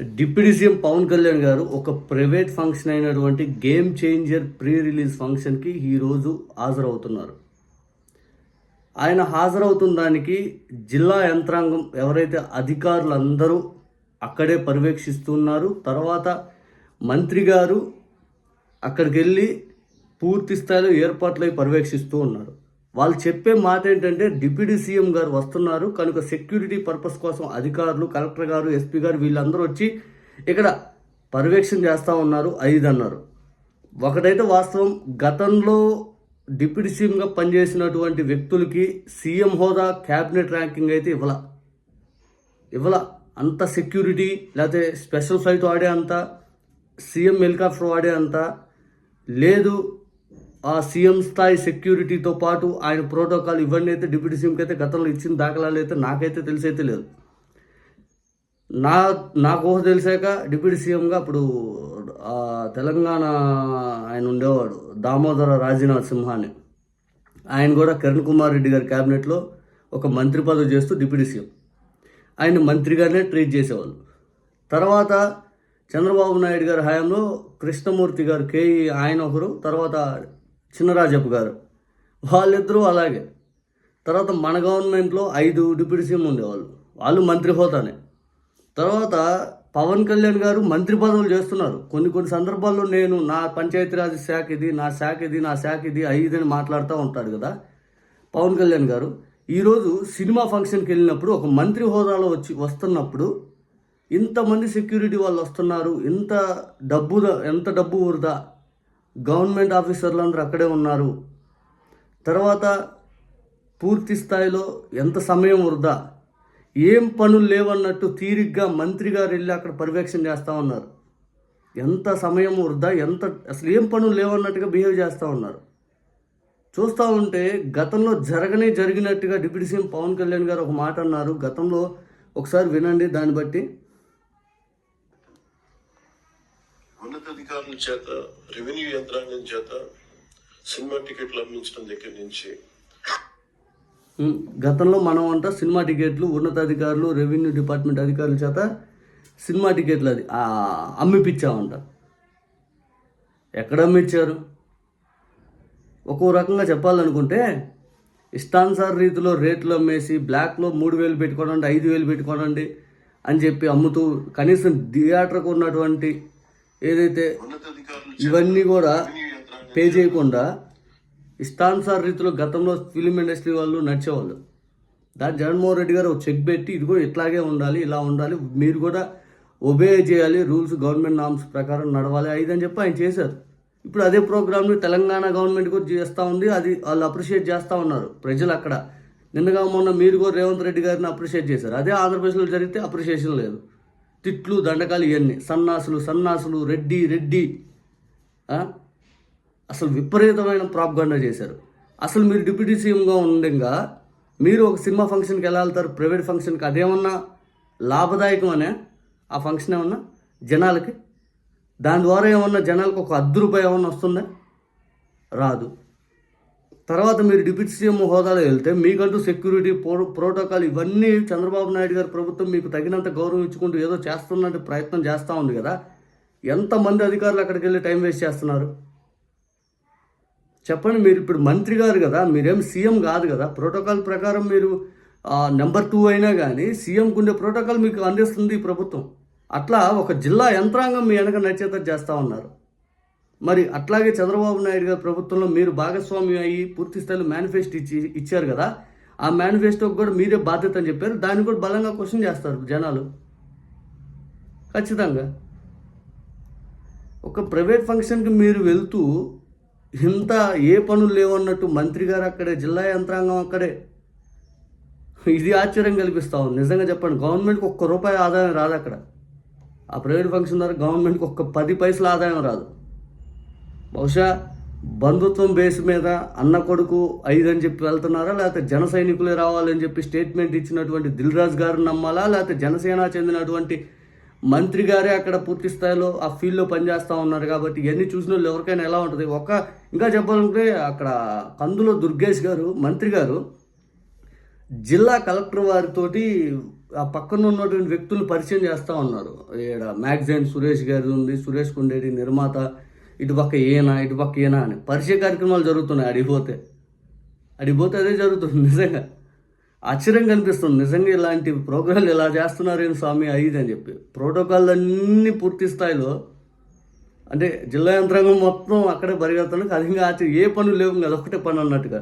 Deputy CM Pawan Kalyan గారు ఒక private function అయినటువంటి గేమ్ చేంజర్ ప్రీ రిలీజ్ ఫంక్షన్కి ఈరోజు హాజరవుతున్నారు. ఆయన హాజరవుతున్న దానికి జిల్లా యంత్రాంగం ఎవరైతే అధికారులు అందరూ అక్కడే పర్యవేక్షిస్తున్నారు. తర్వాత మంత్రి గారు అక్కడికి వెళ్ళి పూర్తి స్థాయిలో ఏర్పాట్లై పర్యవేక్షిస్తూ ఉన్నారు. వాళ్ళు చెప్పే మాట ఏంటంటే డిప్యూటీ సీఎం గారు వస్తున్నారు కనుక సెక్యూరిటీ పర్పస్ కోసం అధికారులు కలెక్టర్ గారు ఎస్పీ గారు వీళ్ళందరూ వచ్చి ఇక్కడ పర్యవేక్షణ చేస్తూ ఉన్నారు ఐదు అన్నారు. ఒకటైతే వాస్తవం గతంలో డిప్యూటీ సీఎంగా పనిచేసినటువంటి వ్యక్తులకి సీఎం హోదా క్యాబినెట్ ర్యాంకింగ్ అయితే ఇవ్వాల. ఇవ్వాల. అంత సెక్యూరిటీ లేకపోతే స్పెషల్ ఫ్లైట్ వాడే అంత సీఎం హెలికాప్టర్ వాడే అంత లేదు ఆ సీఎం స్థాయి సెక్యూరిటీతో పాటు ఆయన ప్రోటోకాల్ ఇవన్నీ అయితే డిప్యూటీ సీఎంకి అయితే గతంలో ఇచ్చిన దాఖలాలు అయితే నాకైతే తెలిసైతే లేదు. నా నాకు ఊహ తెలిసాక డిప్యూటీ సీఎంగా అప్పుడు తెలంగాణ ఆయన ఉండేవాడు దామోదర రాజీనాథ్ సింహాని. ఆయన కూడా కిరణ్ కుమార్ రెడ్డి గారి క్యాబినెట్లో ఒక మంత్రి పదవి చేస్తూ డిప్యూటీ సీఎం. ఆయన మంత్రిగానే ట్రీట్ చేసేవాళ్ళు. తర్వాత చంద్రబాబు నాయుడు గారి హయాంలో కృష్ణమూర్తి గారు కేఈ ఆయన ఒకరు తర్వాత చిన్నరాజప్ప గారు. వాళ్ళిద్దరూ అలాగే. తర్వాత మన గవర్నమెంట్లో ఐదు డిప్యూటీ సీఎం ఉండేవాళ్ళు. వాళ్ళు మంత్రి హోదానే. తర్వాత పవన్ కళ్యాణ్ గారు మంత్రి పదవులు చేస్తున్నారు. కొన్ని కొన్ని సందర్భాల్లో నేను నా పంచాయతీరాజ్ శాఖ ఇది నా శాఖ ఇది నా శాఖ ఇది ఐదని మాట్లాడుతూ ఉంటాడు కదా. పవన్ కళ్యాణ్ గారు. ఈరోజు సినిమా ఫంక్షన్కి వెళ్ళినప్పుడు ఒక మంత్రి హోదాలో వచ్చి వస్తున్నప్పుడు ఇంతమంది సెక్యూరిటీ వాళ్ళు వస్తున్నారు. ఇంత డబ్బు ఎంత డబ్బు వృధా గవర్నమెంట్ ఆఫీసర్లు అందరూ అక్కడే ఉన్నారు. తర్వాత పూర్తి స్థాయిలో ఎంత సమయం వృధా? ఏం పనులు లేవన్నట్టు తీరిగ్గా మంత్రి గారు వెళ్ళి అక్కడ పర్యవేక్షణ చేస్తూ ఉన్నారు. ఎంత సమయం వృధా? ఎంత అసలు ఏం పనులు లేవన్నట్టుగా బిహేవ్ చేస్తూ ఉన్నారు. చూస్తూ ఉంటే గతంలో జరగనే జరిగినట్టుగా డిప్యూటీ సీఎం పవన్ కళ్యాణ్ గారు ఒక మాట అన్నారు. గతంలో ఒకసారి వినండి దాన్ని బట్టి. ఉన్నతాధికారుల చేత రెవెన్యూ యంత్రాంగం చేత సినిమా టికెట్లు అందించడం దగ్గర నుంచి గతంలో మనం అంట సినిమా టికెట్లు ఉన్నతాధికారులు రెవెన్యూ డిపార్ట్మెంట్ అధికారుల చేత సినిమా టికెట్లు అది అమ్మిపించామంట ఎక్కడ అమ్మిచ్చారు ఒక్కో రకంగా చెప్పాలనుకుంటే ఇష్టానుసార రీతిలో రేట్లు అమ్మేసి బ్లాక్లో మూడు వేలు పెట్టుకోనండి ఐదు వేలు పెట్టుకోనండి అని చెప్పి అమ్ముతూ కనీసం థియేటర్కు ఉన్నటువంటి ఏదైతే ఇవన్నీ కూడా పే చేయకుండా ఇష్టానుసార రీతిలో గతంలో ఫిలిం ఇండస్ట్రీ వాళ్ళు నడిచేవాళ్ళు. దాని జగన్మోహన్ రెడ్డి గారు ఒక చెక్ పెట్టి ఇదిగో ఇట్లాగే ఉండాలి ఇలా ఉండాలి మీరు కూడా ఒబే చేయాలి రూల్స్ గవర్నమెంట్ నామ్స్ ప్రకారం నడవాలి ఐదు అని చెప్పి ఆయన చేశారు. ఇప్పుడు అదే ప్రోగ్రామ్ని తెలంగాణ గవర్నమెంట్ కూడా చేస్తూ ఉంది అది వాళ్ళు అప్రిషియేట్ చేస్తూ ఉన్నారు ప్రజలు అక్కడ. నిన్నగా మొన్న మీరు కూడా రేవంత్ రెడ్డి గారిని అప్రిషియేట్ చేశారు. అదే ఆంధ్రప్రదేశ్లో జరిగితే అప్రిషియేషన్ లేదు. తిట్లు దండకాలు ఇవన్నీ. సన్నాసులు సన్నాసులు రెడ్డి రెడ్డి. అసలు విపరీతమైన ప్రాప్గండా చేశారు. అసలు మీరు డిప్యూటీ సీఎంగా ఉండగా మీరు ఒక సినిమా ఫంక్షన్కి ఎలా వెళ్తారు ప్రైవేట్ ఫంక్షన్కి అదేమన్నా లాభదాయకమనే? ఆ ఫంక్షన్ ఏమన్నా జనాలకి? దాని ద్వారా ఏమన్నా జనాలకు ఒక అర్ధ రూపాయి ఏమన్నా వస్తుందా? రాదు. తర్వాత మీరు డిప్యూటీ సీఎం హోదాలో వెళ్తే మీకంటూ సెక్యూరిటీ ప్రో ప్రోటోకాల్ ఇవన్నీ చంద్రబాబు నాయుడు గారి ప్రభుత్వం మీకు తగినంత గౌరవం ఇచ్చుకుంటూ ఏదో చేస్తున్నట్టు ప్రయత్నం చేస్తూ ఉంది కదా. ఎంతమంది అధికారులు అక్కడికి వెళ్ళి టైం వేస్ట్ చేస్తున్నారు? చెప్పండి మీరు. ఇప్పుడు మంత్రి గారు కదా మీరేం సీఎం కాదు కదా. ప్రోటోకాల్ ప్రకారం మీరు నెంబర్ టూ అయినా కానీ సీఎంకు ఉండే ప్రోటోకాల్ మీకు అందిస్తుంది ఈ ప్రభుత్వం. అట్లా ఒక జిల్లా యంత్రాంగం మీ వెనక నచ్చేత చేస్తూ ఉన్నారు. మరి అట్లాగే చంద్రబాబు నాయుడు గారి ప్రభుత్వంలో మీరు భాగస్వామి అయ్యి పూర్తి స్థాయిలో మేనిఫెస్టో ఇచ్చి ఇచ్చారు కదా? ఆ మేనిఫెస్టోకి కూడా మీరే బాధ్యత అని చెప్పారు. దాన్ని కూడా బలంగా క్వశ్చన్ చేస్తారు జనాలు. ఖచ్చితంగా. ఒక ప్రైవేట్ ఫంక్షన్కి మీరు వెళ్తూ ఇంత ఏ పనులు లేవన్నట్టు మంత్రి గారు అక్కడే జిల్లా యంత్రాంగం అక్కడే ఇది ఆశ్చర్యం కల్పిస్తా ఉంది. నిజంగా చెప్పండి గవర్నమెంట్కి ఒక్క రూపాయి ఆదాయం రాదు అక్కడ. ఆ ప్రైవేట్ ఫంక్షన్ ద్వారా గవర్నమెంట్కి ఒక్క పది పైసల ఆదాయం రాదు. బహుశా బంధుత్వం బేస్ మీద అన్న కొడుకు ఐదు అని చెప్పి వెళ్తున్నారా? లేకపోతే జన సైనికులే రావాలని చెప్పి స్టేట్మెంట్ ఇచ్చినటువంటి దిల్ రాజు గారిని నమ్మాలా? లేకపోతే జనసేన చెందినటువంటి మంత్రి గారే అక్కడ పూర్తి స్థాయిలో ఆ ఫీల్డ్లో పనిచేస్తూ ఉన్నారు కాబట్టి ఇవన్నీ చూసిన వాళ్ళు ఎవరికైనా ఎలా ఉంటుంది? ఒక ఇంకా చెప్పాలంటే అక్కడ కందులో దుర్గేష్ గారు మంత్రి గారు జిల్లా కలెక్టర్ వారితోటి ఆ పక్కన ఉన్నటువంటి వ్యక్తులు పరిచయం చేస్తూ ఉన్నారు. ఇక్కడ మ్యాగజైన్ సురేష్ గారి ఉంది. సురేష్ కొండేటి నిర్మాత ఇటుపక్క ఏనా ఇటుపక్క ఏనా అని. పరిచయ కార్యక్రమాలు జరుగుతున్నాయి అడిగిపోతే అడిగిపోతే అదే జరుగుతుంది నిజంగా. ఆశ్చర్యం కనిపిస్తుంది నిజంగా ఇలాంటి ప్రోగ్రాంలు ఇలా చేస్తున్నారేం స్వామి అయ్యిది అని చెప్పి. ప్రోటోకాల్ అన్నీ పూర్తి స్థాయిలో అంటే జిల్లా యంత్రాంగం మొత్తం అక్కడే పరిగెడుతున్నాయి అధికంగా ఇంకా ఆశ్చర్యం. ఏ పనులు లేవు కదా ఒకటే పని అన్నట్టుగా.